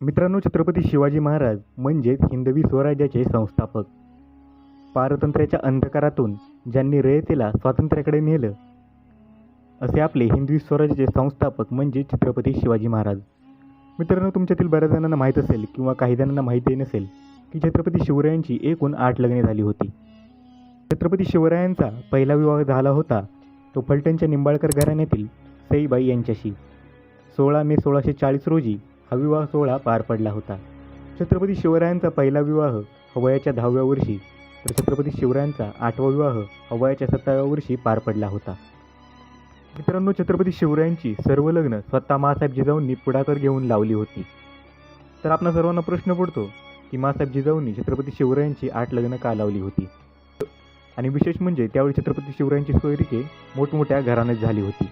मित्रांनो छत्रपती शिवाजी महाराज म्हणजेच हिंदवी स्वराज्याचे संस्थापक. पारतंत्र्याच्या अंधकारातून ज्यांनी रयतेला स्वातंत्र्याकडे नेलं असे आपले हिंदवी स्वराज्याचे संस्थापक म्हणजे छत्रपती शिवाजी महाराज. मित्रांनो तुमच्यातील बऱ्याच जणांना माहीत असेल किंवा काही जणांना माहिती नसेल की छत्रपती शिवरायांची एकूण आठ लग्ने झाली होती. छत्रपती शिवरायांचा पहिला विवाह झाला होता तो फलटणच्या निंबाळकर घराण्यातील सईबाई यांच्याशी. सोळा मे सोळाशे चाळीस रोजी हा विवाह सोहळा पार पडला होता. छत्रपती शिवरायांचा पहिला विवाह हवयाच्या दहाव्या वर्षी तर छत्रपती शिवरायांचा आठवा विवाह हवयाच्या सत्ताव्या वर्षी पार पडला होता. मित्रांनो छत्रपती शिवरायांची सर्व लग्न स्वतः मासाहेब जिजाऊंनी पुढाकार घेऊन लावली होती. तर आपणा सर्वांना प्रश्न पडतो की मासाहेब जिजाऊंनी छत्रपती शिवरायांची आठ लग्न का लावली होती? आणि विशेष म्हणजे त्यावेळी छत्रपती शिवरायांची सोयरिके मोठमोठ्या घराण्यात झाली होती.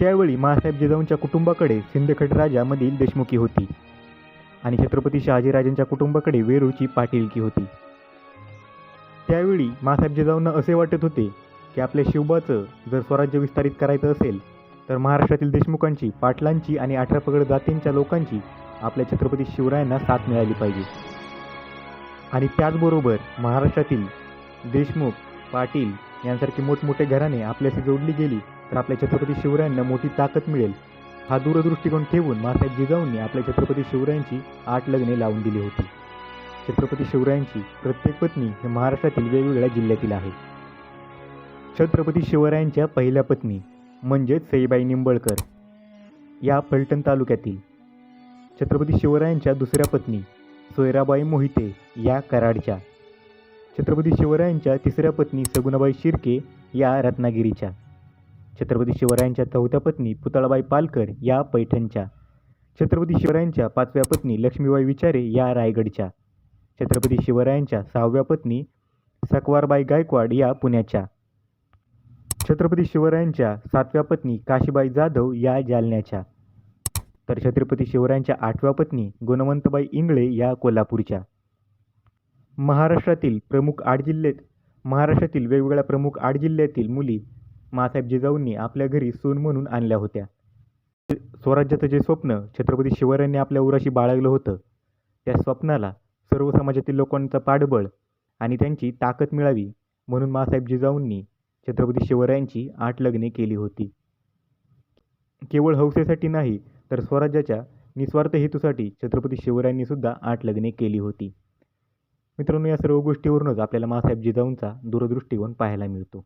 त्यावेळी माँसाहेब जिजाऊंच्या कुटुंबाकडे सिंदखेड राजामधील देशमुखी होती. आणि छत्रपती शहाजीराजांच्या कुटुंबाकडे वेरूळची पाटीलकी होती. त्यावेळी माँसाहेब जिजाऊंना असे वाटत होते की आपल्या शिवबाचं जर स्वराज्य विस्तारित करायचं असेल तर महाराष्ट्रातील देशमुखांची पाटलांची आणि अठरापगड जातींच्या लोकांची आपल्या छत्रपती शिवरायांना साथ मिळाली पाहिजे. आणि त्याचबरोबर महाराष्ट्रातील देशमुख पाटील यांसारखी मोठमोठे घराणे आपल्याशी जोडली गेली तर आपल्या छत्रपती शिवरायांना मोठी ताकद मिळेल. हा दूरदृष्टिकोन ठेवून मासाहेब जिजाऊंनी आपल्या छत्रपती शिवरायांची आठ लग्ने लावून दिली होती. छत्रपती शिवरायांची प्रत्येक पत्नी हे महाराष्ट्रातील वेगवेगळ्या जिल्ह्यातील आहे. छत्रपती शिवरायांच्या पहिल्या पत्नी म्हणजेच सईबाई निंबळकर या फलटण तालुक्यातील छत्रपती शिवरायांच्या दुसऱ्या पत्नी सोयराबाई मोहिते या कराडच्या छत्रपती शिवरायांच्या तिसऱ्या पत्नी सगुणाबाई शिर्के या रत्नागिरीच्या. छत्रपती शिवरायांच्या चौथ्या पत्नी पुतळाबाई पालकर या पैठणच्या. छत्रपती शिवरायांच्या पाचव्या पत्नी लक्ष्मीबाई विचारे या रायगडच्या. छत्रपती शिवरायांच्या सहाव्या पत्नी सकवारबाई गायकवाड या पुण्याच्या. छत्रपती शिवरायांच्या सातव्या पत्नी काशीबाई जाधव या जालन्याच्या. तर छत्रपती शिवरायांच्या आठव्या पत्नी गुणवंतबाई इंगळे या कोल्हापूरच्या. महाराष्ट्रातील प्रमुख आठ जिल्ह्यात महाराष्ट्रातील वेगवेगळ्या प्रमुख आठ जिल्ह्यातील मुली मासाहेब जिजाऊंनी आपल्या घरी सून म्हणून आणल्या होत्या. स्वराज्याचं जे स्वप्न छत्रपती शिवरायांनी आपल्या उराशी बाळगलं होतं त्या स्वप्नाला सर्व समाजातील लोकांचं पाठबळ आणि त्यांची ताकद मिळावी म्हणून मासाहेब जिजाऊंनी छत्रपती शिवरायांची आठ लग्ने केली होती. केवळ हौसेसाठी नाही तर स्वराज्याच्या निस्वार्थ हेतूसाठी छत्रपती शिवरायांनी सुद्धा आठ लग्ने केली होती. मित्रांनो या सर्व गोष्टीवरूनच आपल्याला मासाहेब जिजाऊंचा दूरदृष्टिकोन पाहायला मिळतो.